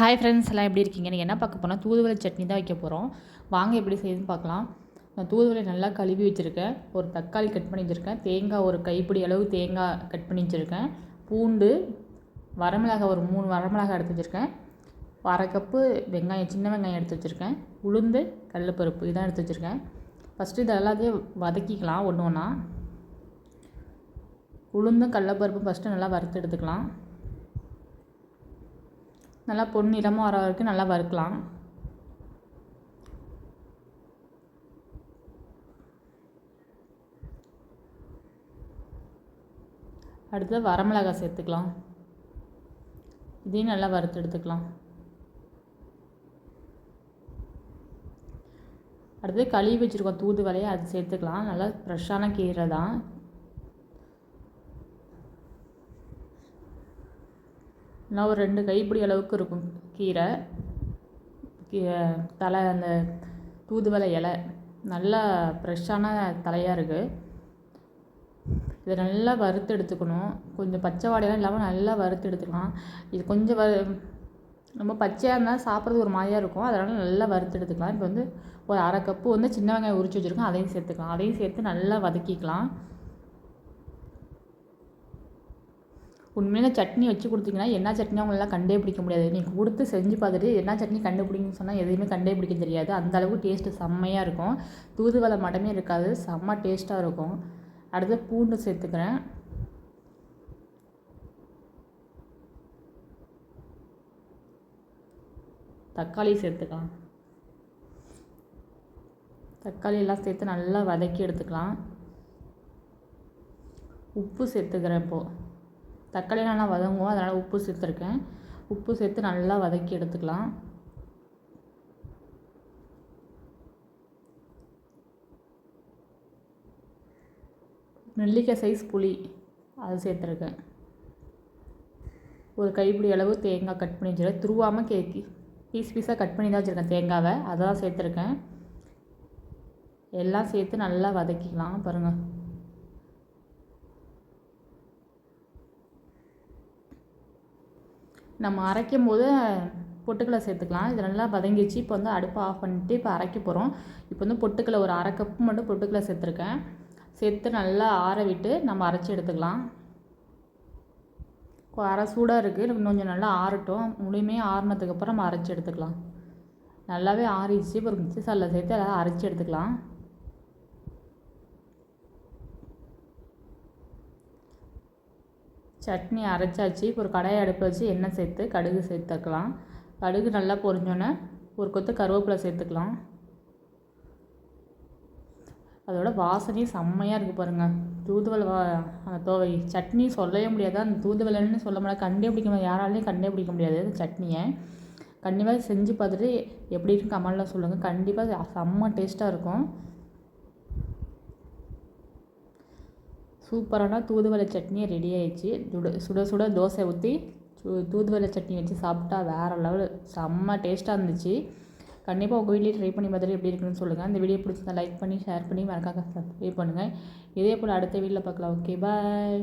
Hi friends எல்லாம் எப்படி இருக்கீங்க? நீங்கள் என்ன பார்க்க போனால் தூதுவளை சட்னி தான் வைக்க போகிறோம் வாங்க எப்படி செய்யுதுன்னு பார்க்கலாம். நான் தூதுவளை நல்லா கழுவி வச்சுருக்கேன். ஒரு தக்காளி கட் பண்ணி வச்சுருக்கேன். தேங்காய் ஒரு கைப்பிடி அளவு தேங்காய் கட் பண்ணி வச்சுருக்கேன். பூண்டு வரமிளகாய் ஒரு மூணு வரமிளகாய் எடுத்து வச்சுருக்கேன். அரை கப்பு வெங்காயம் சின்ன வெங்காயம் எடுத்து வச்சுருக்கேன். உளுந்து கடலப்பருப்பு இதான் எடுத்து வச்சுருக்கேன். ஃபஸ்ட்டு இது எல்லாத்தையும் வதக்கிக்கலாம் ஒன்று ஒன்றா உளுந்தும் கடலப்பருப்பும் ஃபஸ்ட்டு நல்லா வறுத்து எடுத்துக்கலாம். நல்லா பொன்னிறமாக வர வரைக்கும் நல்லா வறுக்கலாம். அடுத்து வரமிளகாய் சேர்த்துக்கலாம். இதையும் நல்லா வறுத்து எடுத்துக்கலாம். அடுத்து கழுவி வச்சுருக்கோம் தூதுவலையை அது சேர்த்துக்கலாம். நல்லா ஃப்ரெஷ்ஷான கீரை தான். இன்னும் ஒரு ரெண்டு கைப்பிடி அளவுக்கு இருக்கும் கீரை. தலை அந்த தூதுவளை இலை நல்லா ஃப்ரெஷ்ஷான தலையாக இருக்குது இதை நல்லா வறுத்து எடுத்துக்கணும். கொஞ்சம் பச்சை வாடையெல்லாம் இல்லாமல் நல்லா வறுத்து எடுத்துக்கலாம். இது கொஞ்சம் வ ரொம்ப பச்சையாக இருந்தால் சாப்பிட்றது ஒரு மாதிரியாக இருக்கும். அதனால் நல்லா வறுத்து எடுத்துக்கலாம். இப்போ வந்து ஒரு அரை கப்பு வந்து சின்ன வெங்காயம் உரிச்சு வச்சுருக்கோம் அதையும் சேர்த்துக்கலாம். அதையும் சேர்த்து நல்லா வதக்கிக்கலாம். உண்மையில சட்னி வச்சு கொடுத்தீங்கன்னா என்ன சட்னி அவங்களெல்லாம் கண்டே பிடிக்க முடியாது. நீங்கள் கொடுத்து செஞ்சு பார்த்துட்டு என்ன சட்னி கண்டுபிடிங்கன்னு சொன்னால் எதுவுமே கண்டே பிடிக்க தெரியாது. அந்த அளவுக்கு டேஸ்ட்டு செம்மையாக இருக்கும். தூதுவளை மட்டமே இருக்காது. செம்ம டேஸ்ட்டாக இருக்கும். அடுத்து பூண்டு சேர்த்துக்கிறேன். தக்காளி சேர்த்துக்கலாம். தக்காளி எல்லாம் சேர்த்து நல்லா வதக்கி எடுத்துக்கலாம். உப்பு சேர்த்துக்கிறேன் இப்போது தக்காளி நல்லா வதங்குவோம் அதனால் உப்பு சேர்த்துருக்கேன். உப்பு சேர்த்து நல்லா வதக்கி எடுத்துக்கலாம். நெல்லிக்காய் சைஸ் புளி அது சேர்த்துருக்கேன். ஒரு கைப்பிடி அளவு தேங்காய் கட் பண்ணி வச்சுருக்கேன். துருவாமல் கேக்கி பீஸ் பீஸாக கட் பண்ணி தான் வச்சுருக்கேன் தேங்காவை. அதை தான் சேர்த்துருக்கேன். எல்லாம் சேர்த்து நல்லா வதக்கிக்கலாம் பாருங்கள் நம்ம அரைக்கும் போது பொட்டுக்கடலை சேர்த்துக்கலாம். இது நல்லா வதங்கிச்சு இப்போ வந்து அடுப்பை ஆஃப் பண்ணிட்டு இப்போ அரைக்க போகிறோம் இப்போ வந்து பொட்டுக்கடலை ஒரு அரை கப்பு மட்டும் பொட்டுக்கடலை சேர்த்துருக்கேன். சேர்த்து நல்லா ஆற விட்டு நம்ம அரைச்சி எடுத்துக்கலாம். அரை சூடாக இருக்குது இன்னும் கொஞ்சம் நல்லா ஆறட்டும். முழுமையாக ஆறினதுக்கப்புறம் நம்ம அரைச்சி எடுத்துக்கலாம். நல்லாவே ஆறிடுச்சு. இப்போ ஒரு மிக்சி சாலில் சேர்த்து எல்லாம் அரைச்சி எடுத்துக்கலாம். சட்னி அரைச்சாச்சு இப்போ ஒரு கடாயை அடுப்பு வச்சு எண்ணெய் சேர்த்து கடுகு சேர்த்துக்கலாம். கடுகு நல்லா பொரிஞ்சோன்னே ஒரு கொத்து கருவேப்பிலை சேர்த்துக்கலாம். அதோட வாசனையும் செம்மையாக இருக்குது பாருங்கள் தூதுவளை வா அந்த தோவை. சட்னி சொல்லவே முடியாது. அந்த தூதுவளைன்னு சொல்ல முடியாது. கண்டே பிடிக்க முடியாது. யாராலையும் கண்டே பிடிக்க முடியாது அந்த சட்னியை. கண்டிப்பாக செஞ்சு பார்த்துட்டு எப்படி இருக்குன்னு கமலில் சொல்லுங்கள் கண்டிப்பாக செம்ம டேஸ்ட்டாக இருக்கும். சூப்பரான தூதுவளை சட்னி ரெடி ஆயிடுச்சு. சுட சுட சுட தோசை ஊற்றி தூதுவளை சட்னி வச்சு சாப்பிட்டா வேறு லெவல் செம்ம டேஸ்ட்டாக இருந்துச்சு. கண்டிப்பாக உங்கள் வீட்லேயே ட்ரை பண்ணி பார்த்துட்டு எப்படி இருக்குன்னு சொல்லுங்கள் அந்த வீடியோ பிடிச்சிருந்தா லைக் பண்ணி ஷேர் பண்ணி மறக்காம சப்ஸ்கிரைப் பண்ணுங்கள் இதே போல் அடுத்த வீட்டில் பார்க்கலாம். Okay bye